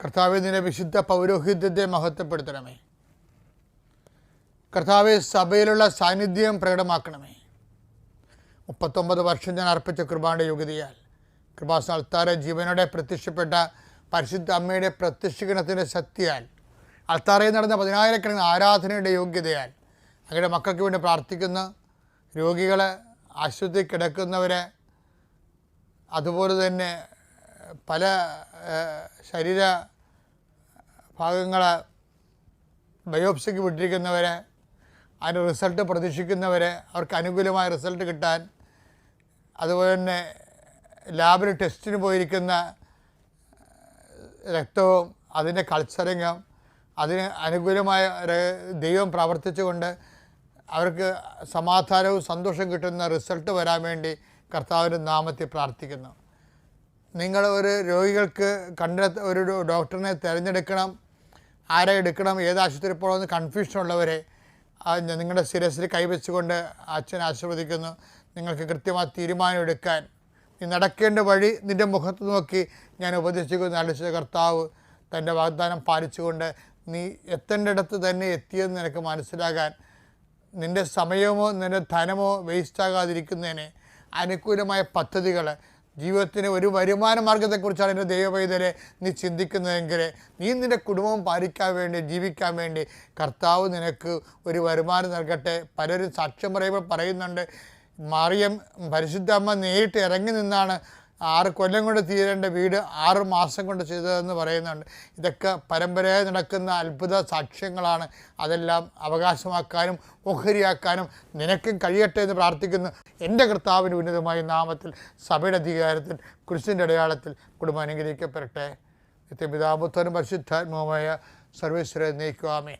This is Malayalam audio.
കർത്താവെ നിന്റെ വിശുദ്ധ പൗരോഹിത്യത്തെ മഹത്വപ്പെടുത്തണമേ. കർത്താവെ സഭയിലുള്ള സാന്നിധ്യം പ്രകടമാക്കണമേ. മുപ്പത്തൊമ്പത് വർഷം ഞാൻ അർപ്പിച്ച കൃപാന്റെ യോഗ്യതയാൽ കൃപാസന അൾത്താര ജീവനോടെ പ്രത്യക്ഷപ്പെട്ട പരിശുദ്ധ അമ്മയുടെ പ്രത്യക്ഷീകരണത്തിന്റെ ശക്തിയാൽ അൾത്താറയിൽ നടന്ന പതിനായിരക്കണക്കിന് ആരാധനയുടെ യോഗ്യതയാൽ അങ്ങയുടെ മക്കൾക്ക് വേണ്ടി പ്രാർത്ഥിക്കുന്ന രോഗികളെ ആശുപത്രി കിടക്കുന്നവരെ അതുപോലെ തന്നെ പല ശരീര ഭാഗങ്ങൾ ബയോപ്സിക്ക് വിട്ടിരിക്കുന്നവരെ അതിന്റെ റിസൾട്ട് പ്രതീക്ഷിക്കുന്നവരെ അവർക്ക് അനുകൂലമായ റിസൾട്ട് കിട്ടാൻ അതുപോലെ തന്നെ ലാബിൽ ടെസ്റ്റിന് പോയിരിക്കുന്ന രക്തവും അതിന്റെ കൾച്ചറിങ്ങും അതിന് അനുകൂലമായ ദൈവം പ്രവർത്തിച്ചുകൊണ്ട് അവർക്ക് സമാധാനവും സന്തോഷം കിട്ടുന്ന റിസൾട്ട് വരാൻ വേണ്ടി കർത്താവിന്റെ നാമത്തിൽ പ്രാർത്ഥിക്കുന്നു. നിങ്ങൾ ഒരു രോഗികൾക്ക് കണ്ട ഒരു ഡോക്ടറിനെ തിരഞ്ഞെടുക്കണം ആരെ എടുക്കണം ഏത് ആശുപത്രി പോകണമെന്ന് ഞ- നിങ്ങളുടെ ശിരസിൽ കൈവച്ചുകൊണ്ട് അച്ഛൻ ആശീർവദിക്കുന്നു. നിങ്ങൾക്ക് കൃത്യമായി തീരുമാനം എടുക്കാൻ. നീ നടക്കേണ്ട വഴി നിന്റെ മുഖത്ത് നോക്കി ഞാൻ ഉപദേശിക്കുന്ന. അടിച്ച കർത്താവ് തന്റെ വാഗ്ദാനം പാലിച്ചുകൊണ്ട് നീ എത്തേണ്ടിടത്ത് തന്നെ എത്തിയെന്ന് നിനക്ക് മനസ്സിലാകാൻ. നിന്റെ സമയമോ നിന്റെ ധനമോ വേസ്റ്റാകാതിരിക്കുന്നതിന് അനുകൂലമായ പദ്ധതികൾ ജീവിതത്തിന് ഒരു വരുമാന മാർഗത്തെക്കുറിച്ചാണ് എന്റെ ദൈവവൈദ്യരെ നീ ചിന്തിക്കുന്നതെങ്കിൽ നീ നിന്റെ കുടുംബം പാലിക്കാൻ വേണ്ടി ജീവിക്കാൻ വേണ്ടി കർത്താവ് നിനക്ക് ഒരു വരുമാനം നൽകട്ടെ. പലരും സാക്ഷ്യം പറയുമ്പോൾ പറയുന്നുണ്ട് മറിയം പരിശുദ്ധ അമ്മ നേരിട്ട് ഇറങ്ങി നിന്നാണ് ആറ് കൊല്ലം കൊണ്ട് തീരേണ്ട വീട് ആറ് മാസം കൊണ്ട് ചെയ്തതെന്ന് പറയുന്നുണ്ട്. ഇതൊക്കെ പരമ്പരയായി നടക്കുന്ന അത്ഭുത സാക്ഷ്യങ്ങളാണ്. അതെല്ലാം അവകാശമാക്കാനും ഓഹരിയാക്കാനും നിനക്കും കഴിയട്ടെ എന്ന് പ്രാർത്ഥിക്കുന്നു. എന്റെ കർത്താവിന് ഉന്നതമായ നാമത്തിൽ സഭയുടെ അധികാരത്തിൽ കുരിശിന്റെ അടയാളത്തിൽ കുടുംബം അനുഗ്രഹിക്കപ്പെടട്ടെ. നിത്യപിതാപുത്രനും പരിശുദ്ധാത്മാവുമായ സർവേശ്വരെ നയിക്കുവാമേ